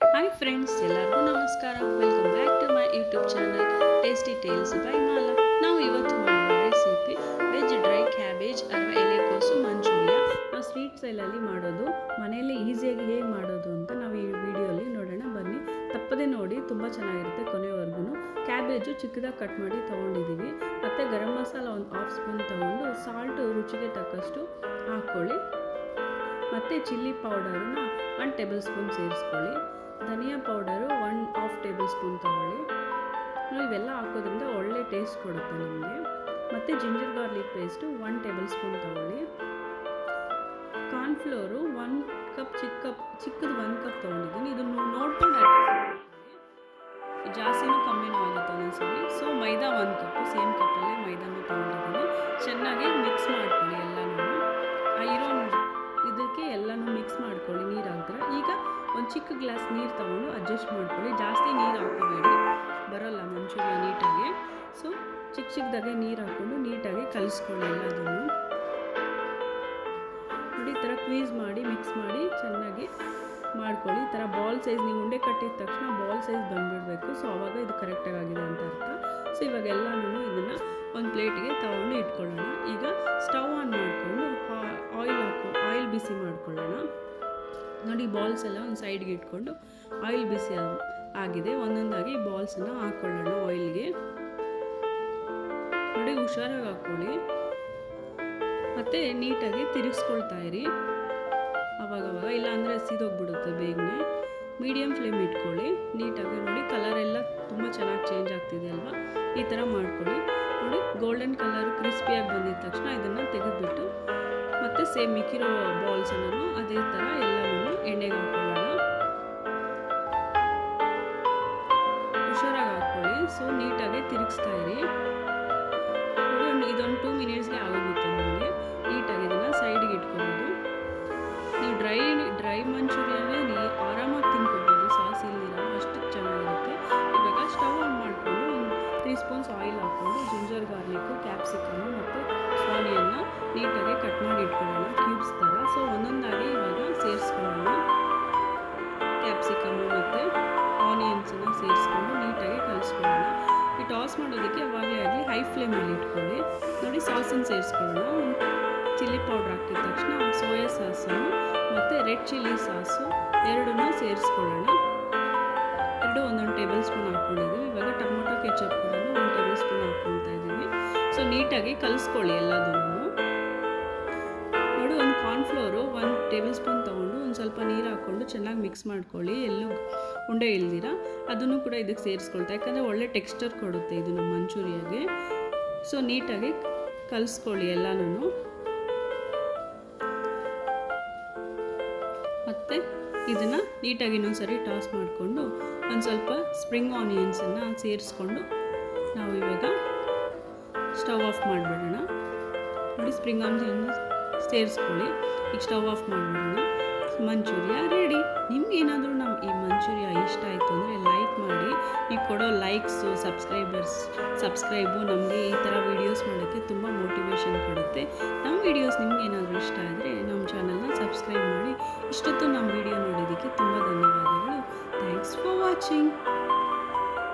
Hi friends ಎಲ್ಲರಿಗೂ ನಮಸ್ಕಾರ. Welcome back to my YouTube channel tasty tales by Mala ನಾವು ಇವತ್ತು ಮಾಡುವ ರೆಸಿಪಿ ವೆಜ್ ಡ್ರೈ ಕ್ಯಾಬೇಜ್ ಅಥವಾ ಎಲೆಕೋಸು ಮಂಚೂರಿಯ ನಾವು ಸ್ವೀಟ್ ಸೈಲಲ್ಲಿ ಮಾಡೋದು. ಮನೆಯಲ್ಲಿ ಈಸಿಯಾಗಿ ಹೇಗೆ ಮಾಡೋದು ಅಂತ ನಾವು ಈ ವಿಡಿಯೋಲಿ ನೋಡೋಣ. ಬನ್ನಿ. ತಪ್ಪದೆ ನೋಡಿ, ತುಂಬ ಚೆನ್ನಾಗಿರುತ್ತೆ ಕೊನೆವರೆಗೂ. ಕ್ಯಾಬೇಜು ಚಿಕ್ಕದಾಗಿ ಕಟ್ ಮಾಡಿ ತೊಗೊಂಡಿದ್ದೀವಿ ಮತ್ತು ಗರಂ ಮಸಾಲ ಒಂದು ಹಾಫ್ ಸ್ಪೂನ್ ತೊಗೊಂಡು ಸಾಲ್ಟು ರುಚಿಗೆ ತಕ್ಕಷ್ಟು ಹಾಕ್ಕೊಳ್ಳಿ ಮತ್ತು ಚಿಲ್ಲಿ ಪೌಡರನ್ನ ಒನ್ ಟೇಬಲ್ ಸ್ಪೂನ್ ಸೇರಿಸ್ಕೊಳ್ಳಿ. ಧನಿಯಾ powder one half table spoon ತಗೊಳ್ಳಿ. ನಾವು ಇವೆಲ್ಲ ಹಾಕೋದ್ರಿಂದ ಒಳ್ಳೆ ಟೇಸ್ಟ್ ಕೊಡುತ್ತೆ ನಿಮಗೆ. ಮತ್ತು ginger garlic paste one tablespoon ತಗೊಳ್ಳಿ. ಕಾರ್ನ್ಫ್ಲೋರು ಒನ್ ಕಪ್ ಚಿಕ್ಕ ಕಪ್ ಚಿಕ್ಕದು ಒಂದು ಕಪ್ ತೊಗೊಂಡಿದ್ದೀನಿ. ಇದನ್ನು ನೋಡ್ಕೊಂಡು. ಜಾಸ್ತಿನೂ ಕಮ್ಮಿನೂ ಆಗುತ್ತೆ ಒಂದೊಂದ್ಸಲಿ. So maida one cup, same ಕಪ್ಪಲ್ಲೇ ಮೈದಾನೂ ತೊಗೊಂಡಿದ್ದೀನಿ. ಚೆನ್ನಾಗಿ ಮಿಕ್ಸ್ ಮಾಡ್ಕೊಳ್ಳಿ ಎಲ್ಲನೂ. ಆ ಇರೋ ಇದಕ್ಕೆ ಎಲ್ಲನೂ ಮಿಕ್ಸ್ ಮಾಡ್ಕೊಳ್ಳಿ ನೀರು ಹಾಕಿದ್ರೆ ಈಗ ಒಂದು ಚಿಕ್ಕ ಗ್ಲಾಸ್ ನೀರು ತೊಗೊಂಡು ಅಡ್ಜಸ್ಟ್ ಮಾಡ್ಕೊಳ್ಳಿ. ಜಾಸ್ತಿ ನೀರು ಹಾಕೋಬೇಡಿ ಬರೋಲ್ಲ ಮಂಚೂರಿಯ ನೀಟಾಗಿ. ಸೊ ಚಿಕ್ಕ ಚಿಕ್ಕದಾಗೆ ನೀರು ಹಾಕ್ಕೊಂಡು ನೀಟಾಗಿ ಕಲಿಸ್ಕೊಳ್ಳಿ ಎಲ್ಲದನ್ನು. ನೋಡಿ, ಈ ಥರ ಕ್ವೀಸ್ ಮಾಡಿ, ಮಿಕ್ಸ್ ಮಾಡಿ ಚೆನ್ನಾಗಿ ಮಾಡ್ಕೊಳ್ಳಿ. ಈ ಥರ ಬಾಲ್ ಸೈಜ್, ನೀವು ಉಂಡೆ ಕಟ್ಟಿದ ತಕ್ಷಣ ಬಾಲ್ ಸೈಜ್ ಬಂದುಬಿಡಬೇಕು. ಸೊ ಆವಾಗ ಇದು ಕರೆಕ್ಟಾಗಿ ಆಗಿದೆ ಅಂತ ಅರ್ಥ. ಸೊ ಇವಾಗ ಎಲ್ಲನೂ ಇದನ್ನು ಒಂದು ಪ್ಲೇಟಿಗೆ ತಗೊಂಡು ಇಟ್ಕೊಳ್ಳೋಣ. ಈಗ ಸ್ಟವ್ ಆನ್ ಮಾಡಿಕೊಂಡು ಆಯಿಲ್ ಹಾಕೊ, ಆಯಿಲ್ ಬಿಸಿ ಮಾಡ್ಕೊಳ್ಳೋಣ. ನೋಡಿ ಬಾಲ್ಸ್ ಎಲ್ಲ ಒಂದು ಸೈಡ್ಗೆ ಇಟ್ಕೊಂಡು ಆಯಿಲ್ ಬಿಸಿ ಆಗಿದೆ. ಒಂದೊಂದಾಗಿ ಬಾಲ್ಸನ್ನು ಹಾಕ್ಕೊಳ್ಳೋಣ ಆಯಿಲ್ಗೆ ನೋಡಿ, ಹುಷಾರಾಗಿ ಹಾಕ್ಕೊಳ್ಳಿ. ಮತ್ತು ನೀಟಾಗಿ ತಿರುಗಿಸ್ಕೊಳ್ತಾ ಇರಿ. ಅವಾಗವಾಗ, ಇಲ್ಲ ಅಂದರೆ ಹಸಿದೋಗ್ಬಿಡುತ್ತೆ ಬೇಗನೆ. ಮೀಡಿಯಮ್ ಫ್ಲೇಮ್ ಇಟ್ಕೊಳ್ಳಿ. ನೀಟಾಗಿ ನೋಡಿ ಕಲರ್ ಎಲ್ಲ ತುಂಬ ಚೆನ್ನಾಗಿ ಚೇಂಜ್ ಆಗ್ತಿದೆ ಅಲ್ವಾ? ಈ ಥರ ಮಾಡ್ಕೊಳ್ಳಿ. ನೋಡಿ ಗೋಲ್ಡನ್ ಕಲರ್ ಕ್ರಿಸ್ಪಿಯಾಗಿ ಬಂದಿದ ತಕ್ಷಣ ಇದನ್ನು ತೆಗೆದುಬಿಟ್ಟು ಸೇಮ್ ಮಿಕ್ಕಿರೋ ಬಾಲ್ಸನ್ನು ಅದೇ ಥರ ಎಲ್ಲವೂ ಎಣ್ಣೆಗೆ ಹಾಕೊಳ್ಳೋಣ. ಹುಷಾರಾಗಿ ಹಾಕ್ಕೊಳ್ಳಿ ಸೊ ನೀಟಾಗಿ ತಿರುಗಿಸ್ತಾ ಇರಿ. ಇದೊಂದು ಟೂ ಮಿನಿಟ್ಸ್ಗೆ ಆಗೋಗುತ್ತೆ ನಮಗೆ. ನೀಟಾಗಿ ಇದನ್ನು ಸೈಡ್ಗೆ ಇಟ್ಕೊಬೋದು. ನೀವು ಡ್ರೈ ಡ್ರೈ ಮಂಚೂರಿಯನ್ನೇ ನೀವು ಆರಾಮಾಗಿ ತಿನ್ಕೊಬೋದು. ಸಾಸ್ ಅಷ್ಟು ಚೆನ್ನಾಗಿರುತ್ತೆ. ಇವಾಗ ಸ್ಟವ್ ಆನ್ ಮಾಡಿಕೊಂಡು ಒಂದು ತ್ರೀ ಸ್ಪೂನ್ಸ್ ಆಯಿಲ್ ಹಾಕ್ಕೊಂಡು ಜಿಂಜರ್ ಗಾರ್ಲಿಕ್ಕು ಕ್ಯಾಪ್ಸಿಕಮ್ಮು ಮತ್ತು ಆನಿಯನ್ನು ನೀಟಾಗಿ ಕಟ್ ಮಾಡಿ ಇಟ್ಕೊಳ್ಳೋಣ. ಕ್ಯಾಪ್ಸಿಕಮ್ಮು ಮತ್ತು ಆನಿಯನ್ಸನ್ನು ಸೇರಿಸ್ಕೊಂಡು ನೀಟಾಗಿ ಕಲಿಸ್ಕೊಳ್ಳೋಣ. ಈ ಟಾಸ್ ಮಾಡೋದಕ್ಕೆ ಯಾವಾಗಲೇ ಆಗಲಿ ಹೈ ಫ್ಲೇಮಲ್ಲಿ ಇಟ್ಕೊಳ್ಳಿ. ನೋಡಿ ಸಾಸನ್ನು ಸೇರಿಸ್ಕೊಳ್ಳೋಣ. ಚಿಲ್ಲಿ ಪೌಡ್ರ್ ಹಾಕಿದ ತಕ್ಷಣ ಸೋಯಾ ಸಾಸನ್ನು ಮತ್ತು ರೆಡ್ ಚಿಲ್ಲಿ ಸಾಸು ಎರಡನ್ನೂ ಸೇರಿಸ್ಕೊಳ್ಳೋಣ. ಎರಡು ಒಂದೊಂದು ಟೇಬಲ್ ಸ್ಪೂನ್ ಹಾಕ್ಕೊಂಡಿದ್ದೀವಿ ಇವಾಗ ಟೊಮೊಟೊ ಕೆಚಪ್ ಒಂದು ಟೇಬಲ್ ಸ್ಪೂನ್ ಹಾಕ್ಕೊಳ್ತಾ ಇದ್ದೀವಿ. ಸೊ ನೀಟಾಗಿ ಕಲಿಸ್ಕೊಳ್ಳಿ ಎಲ್ಲದನ್ನು. ಕಾರ್ನ್ಫ್ಲೋರು ಒಂದು ಟೇಬಲ್ ಸ್ಪೂನ್ ತೊಗೊಂಡು ಒಂದು ಸ್ವಲ್ಪ ನೀರು ಹಾಕ್ಕೊಂಡು ಚೆನ್ನಾಗಿ ಮಿಕ್ಸ್ ಮಾಡ್ಕೊಳ್ಳಿ. ಎಲ್ಲೂ ಉಂಡೆ ಇಲ್ದಿರ? ಅದನ್ನು ಕೂಡ ಇದಕ್ಕೆ ಸೇರಿಸ್ಕೊಳ್ತಾ. ಯಾಕಂದರೆ ಒಳ್ಳೆ ಟೆಕ್ಸ್ಚರ್ ಕೊಡುತ್ತೆ ಇದು ನಮ್ಮ ಮಂಚೂರಿಯಾಗೆ. ಸೊ ನೀಟಾಗಿ ಕಲಿಸ್ಕೊಳ್ಳಿ ಎಲ್ಲನೂ ಮತ್ತು ಇದನ್ನು ನೀಟಾಗಿ ಇನ್ನೊಂದ್ಸರಿ ಟಾಸ್ ಮಾಡಿಕೊಂಡು ಒಂದು ಸ್ವಲ್ಪ ಸ್ಪ್ರಿಂಗ್ ಆನಿಯನ್ಸನ್ನು ಸೇರಿಸ್ಕೊಂಡು ನಾವು ಇವಾಗ ಸ್ಟವ್ ಆಫ್ ಮಾಡಿಬಿಡೋಣ. ನೋಡಿ ಸ್ಪ್ರಿಂಗ್ ಆನಿಯನ್ ಸೇರಿಸ್ಕೊಳ್ಳಿ. ಈಗ ಸ್ಟವ್ ಆಫ್ ಮಾಡಿಬಿಡೋಣ. ಮಂಚೂರಿಯ? ರೆಡಿ ನಿಮ್ಗೇನಾದರೂ ನಮ್ಮ ಈ ಮಂಚೂರಿಯ ಇಷ್ಟ ಆಯಿತು ಅಂದರೆ ಲೈಕ್ ಮಾಡಿ. ನೀವು ಕೊಡೋ ಲೈಕ್ಸು ಸಬ್ಸ್ಕ್ರೈಬರ್ಸ್ ಸಬ್ಸ್ಕ್ರೈಬು ನಮಗೆ ಈ ಥರ ವೀಡಿಯೋಸ್ ಮಾಡೋಕ್ಕೆ ತುಂಬ ಮೋಟಿವೇಶನ್ ಕೊಡುತ್ತೆ. ನಮ್ಮ ವೀಡಿಯೋಸ್ ನಿಮಗೇನಾದರೂ ಇಷ್ಟ ಆದರೆ ನಮ್ಮ ಚಾನಲ್ನ ಸಬ್ಸ್ಕ್ರೈಬ್ ಮಾಡಿ. ಇಷ್ಟೊತ್ತು ನಮ್ಮ ವಿಡಿಯೋ ನೋಡೋದಕ್ಕೆ ತುಂಬ ಧನ್ಯವಾದಗಳು. Thanks for watching